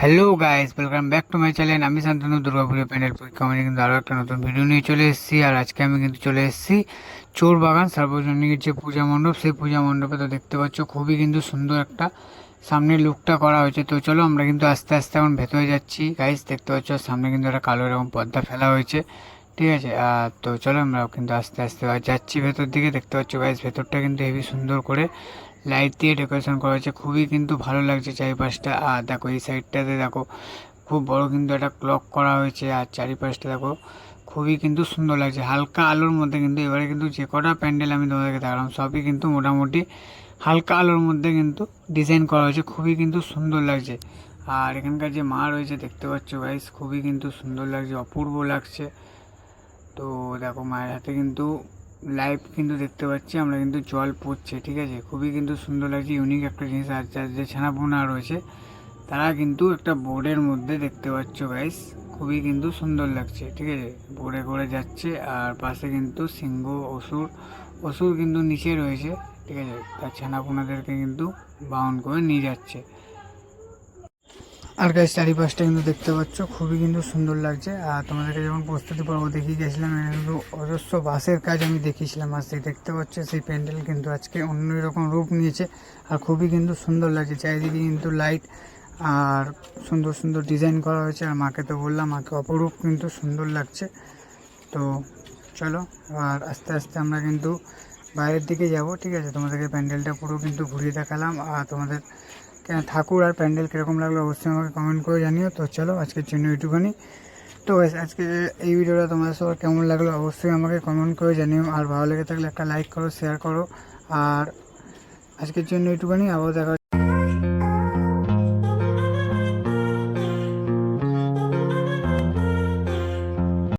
Hello guys welcome back to my channel আমি শান্তনু দুর্গাপুরের panel পরীক্ষা আমি কিন্তু আরও একটা নতুন ভিডিও নিয়ে চলে এসেছি। আর আজকে আমি কিন্তু চলে এসেছি চোর বাগান, সার্বজনীনের যে পূজা মণ্ডপ, সেই পূজা মণ্ডপে তো দেখতে পাচ্ছ খুবই কিন্তু সুন্দর একটা সামনে লুকটা করা হয়েছে। তো চলো আমরা কিন্তু আস্তে আস্তে এখন ভেতরে যাচ্ছি। গাইস দেখতে পাচ্ছ সামনে কিন্তু একটা কালো এরকম পর্দা ফেলা হয়েছে। ঠিক আছে তো চলো আমরা কিন্তু আস্তে আস্তে যাচ্ছি ভেতর দিকে। দেখতে পাচ্ছ গাইস ভেতরটা কিন্তু হেভি সুন্দর করে লাইট দিয়ে ডেকোরেশন করা হয়েছে। খুবই কিন্তু ভালো লাগছে চারিপাশটা। আর দেখো, এই সাইডটাতে দেখো, খুব বড় কিন্তু একটা ক্লক করা হয়েছে। আর চারিপাশটা দেখো, খুবই কিন্তু সুন্দর লাগছে। হালকা আলোর মধ্যে কিন্তু এবারে কিন্তু যে কটা প্যান্ডেল আমি তোমাদেরকে দেখালাম, সবই কিন্তু মোটামুটি হালকা আলোর মধ্যে কিন্তু ডিজাইন করা হয়েছে। খুবই কিন্তু সুন্দর লাগছে। আর এখানকার যে মা রয়েছে, দেখতে পাচ্ছ গাইস খুবই কিন্তু সুন্দর লাগছে, অপূর্ব লাগছে। তো দেখো মায়ের হাতে কিন্তু লাইভ কিন্তু দেখতে পাচ্ছি, আমরা কিন্তু জল পড়ছে, ঠিক আছে? খুবই কিন্তু সুন্দর লাগছে ইউনিক একটা জিনিস, আর যার যে ছানাপোনা রয়েছে, তারা কিন্তু একটা বোর্ডের মধ্যে দেখতে পাচ্ছ গাইস খুবই কিন্তু সুন্দর লাগছে, ঠিক আছে? বোর্ডে করে যাচ্ছে, আর পাশে কিন্তু সিংহ, অসুর অসুর কিন্তু নিচে রয়েছে, ঠিক আছে? তার ছানাপোনাদেরকে কিন্তু বাউন করে নিয়ে যাচ্ছে। আর গাছ চারিপাশটা কিন্তু দেখতে পাচ্ছ, খুবই কিন্তু সুন্দর লাগছে। আর তোমাদেরকে যখন প্রস্তুতি পর্ব দেখিয়ে গেছিলাম কিন্তু অজস্র বাসের কাজ আমি দেখিয়েছিলাম। আর সেই দেখতে পাচ্ছ, সেই প্যান্ডেল কিন্তু আজকে অন্য রকম রূপ নিয়েছে আর খুবই কিন্তু সুন্দর লাগছে। চারিদিকে কিন্তু লাইট আর সুন্দর সুন্দর ডিজাইন করা হয়েছে। আর মাকে তো বললাম, মাকে অপরূপ কিন্তু সুন্দর লাগছে। তো চলো, আর আস্তে আস্তে আমরা কিন্তু বাইরের দিকে যাব, ঠিক আছে? তোমাদেরকে প্যান্ডেলটা পুরো কিন্তু ঘুরিয়ে দেখালাম। আর তোমাদের ঠাকুর আর প্যান্ডেল কীরকম লাগল অবশ্যই আমাকে কমেন্ট করে জানিও। তো চলো, আজকের জন্য একটুখানি তো আজকে এই ভিডিওটা তোমাদের সবার কেমন লাগল অবশ্যই আমাকে কমেন্ট করে জানিও। আর ভালো লেগে থাকলে একটা লাইক করো শেয়ার করো। আর আজকের জন্য একটুখানি আবার দেখা